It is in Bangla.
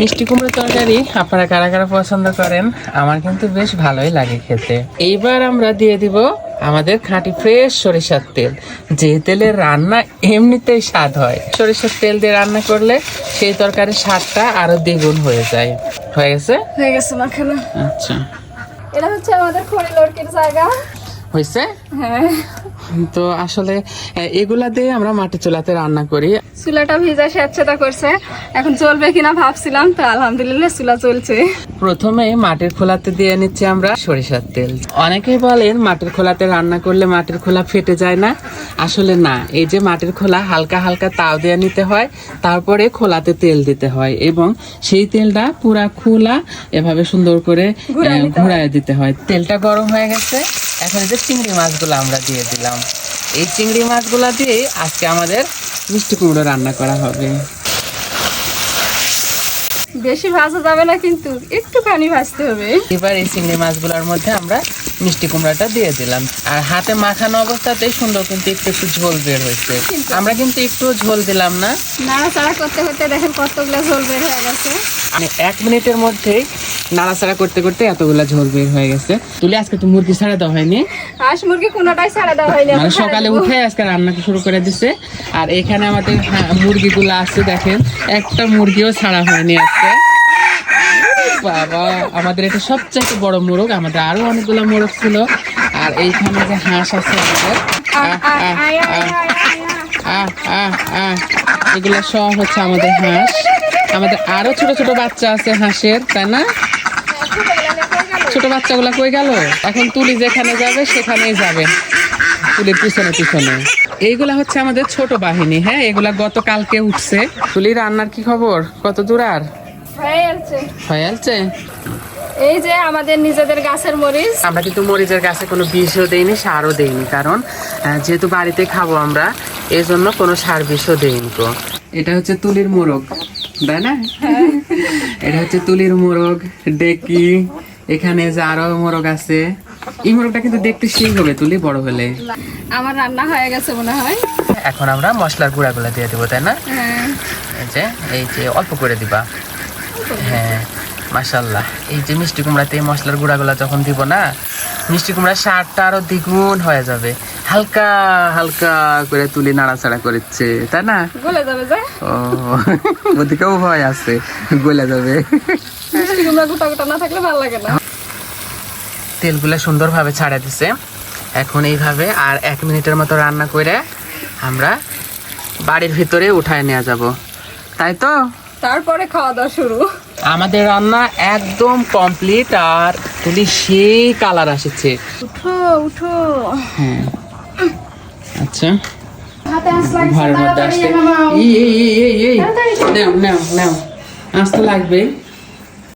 মিষ্টি কুমড়ো তরকারি আপনারা কারা কারা পছন্দ করেন আমার কিন্তু বেশ ভালোই লাগে খেতে। এইবার আমরা দিয়ে দিব আমাদের খাঁটি ফ্রেশ সরিষার তেল। যে তেলের রান্না এমনিতেই স্বাদ হয় সরিষার তেল দিয়ে রান্না করলে সেই তরকারির স্বাদটা আরও দ্বিগুণ হয়ে যায়। হয়ে গেছে? হয়ে গেছে মাখানো। আচ্ছা। এটা হচ্ছে আমাদের খড়ি লড়কির জায়গা। হয়েছে? হ্যাঁ। তো আসলে এগুলা দিয়ে আমরা মাটি চুলাতে রান্না করি। চুলাটা ভিজা স্বেচ্ছাটা করছে। এখন চলবে কিনা ভাবছিলাম তো আলহামদুলিল্লাহ চুলা চলছে প্রথমে মাটির খোলাতে দিয়ে নিচ্ছি আমরা সরিষার তেল। অনেকেই বলেন মাটির খোলাতে রান্না করলে মাটির খোলা ফেটে যায় না। আসলে না এই যে মাটির খোলা হালকা হালকা তাও দিয়ে নিতে হয় তারপরে খোলাতে তেল দিতে হয় এবং সেই তেলটা পুরা খোলা এভাবে সুন্দর করে ঘুরায় দিতে হয়। তেলটা গরম হয়ে গেছে। এখন এই যে চিংড়ি মাছগুলো আমরা দিয়ে দিলাম এই চিংড়ি মাছগুলো দিয়ে আজকে আমাদের মিষ্টি কুমড়ো রান্না করা হবে। বেশি ভাজা যাবে না কিন্তু একটু পানি ভাজতে হবে। এবার এই চিংড়ি মাছগুলোর মধ্যে আমরা মিষ্টি কুমড়াটা দিয়ে দিলাম। আর হাতে মাখানো অবস্থাতেই সুন্দর কিন্তু একটু একটু ঝোল বের হয়েছে। আমরা কিন্তু একটু ঝোল দিলাম না। নাড়াচাড়া করতে করতে দেখেন কতগুলো ঝোল বের হয়ে গেছে। মানে এক মিনিটের মধ্যেই নাড়াচাড়া করতে করতে এতগুলা ঝোল বের হয়ে গেছে। তুলে আজকে তো মুরগি ছাড়া দেওয়া হয়নি। হাঁস মুরগি কোনোটাই ছাড়া দেওয়া হয়নি মানে সকালে উঠে আজকে রান্না শুরু করে দিছে। আর এখানে আমাদের হা- মুরগিগুলো আছে দেখেন। একটা মুরগিও ছাড়া হয়নি আজকে। বাবা, আমাদের এটা সবচেয়ে বড় মোরগ, আমাদের আরও অনেকগুলো মোরগ ছিল। আর এইখানে যে হাঁস আছে আমাদের। এগুলো সব হচ্ছে আমাদের হাঁস। আমাদের আরও ছোট ছোট বাচ্চা আছে হাঁসের, তাই না? ছোট বাচ্চাগুলা কই গেল? এখন তুলি যেখানে যাবে, সেখানেই যাবে। তুলির পিছনে পিছনে। এইগুলা হচ্ছে আমাদের ছোট বাহিনী হ্যাঁ? এগুলা গতকালকে উঠছে। তুলি, রান্নার কি খবর? কত দূর আর? হয়ে গেছে। এই যে আমাদের নিজেদের গাছের মরিচ। আমরা কিন্তু মরিচের গাছে কোনো বিষও দেইনি সারও দেইনি কারণ যেহেতু বাড়িতে খাব আমরা এই জন্য কোনো সার বিষও দেইনি তো। এটা হচ্ছে তুলির মোরগ তাই না? এটা হচ্ছে তুলির মোরগ ডেকি এখানে যে আরও মোরগ আছে। এই মোরগটা কিন্তু দেখতে সেই হবে তুলি বড় হলে। আমার রান্না হয়ে গেছে মনে হয়। এখন আমরা মশলার গুঁড়াগুলো দিয়ে দেবো তাই না? হ্যাঁ। যে এই যে অল্প করে দিবা। হ্যাঁ মাশাল্লাহ এই যে মিষ্টি কুমড়াতে এই মশলার গুঁড়াগুলো যখন দিব না মিষ্টি কুমড়ার স্বাদটা আরও দ্বিগুণ হয়ে যাবে। হালকা হালকা করে তুলি নাড়াচাড়া করেছে তাই না? গলে যাবে যে। ও ওদিকেও ভয় আছে গলে যাবে। মিষ্টি কুমড়া গোটা গোটা না থাকলে ভালো লাগে না। তেলগুলো সুন্দরভাবে ছাড়া দিছে। এখন এইভাবে আর এক মিনিটের মতো রান্না করে আমরা বাড়ির ভিতরে উঠায় নেওয়া যাব। তাই তো? তারপরে খাওয়া দাওয়া শুরু। আমাদের রান্না একদম কমপ্লিট আর তুলি সেই কালার আসছে। উঠো উঠো। হ্যাঁ। আচ্ছা। ঘরের মধ্যে আসছে এই এই এই এই এই। নাও নাও নাও। আসতে লাগবে।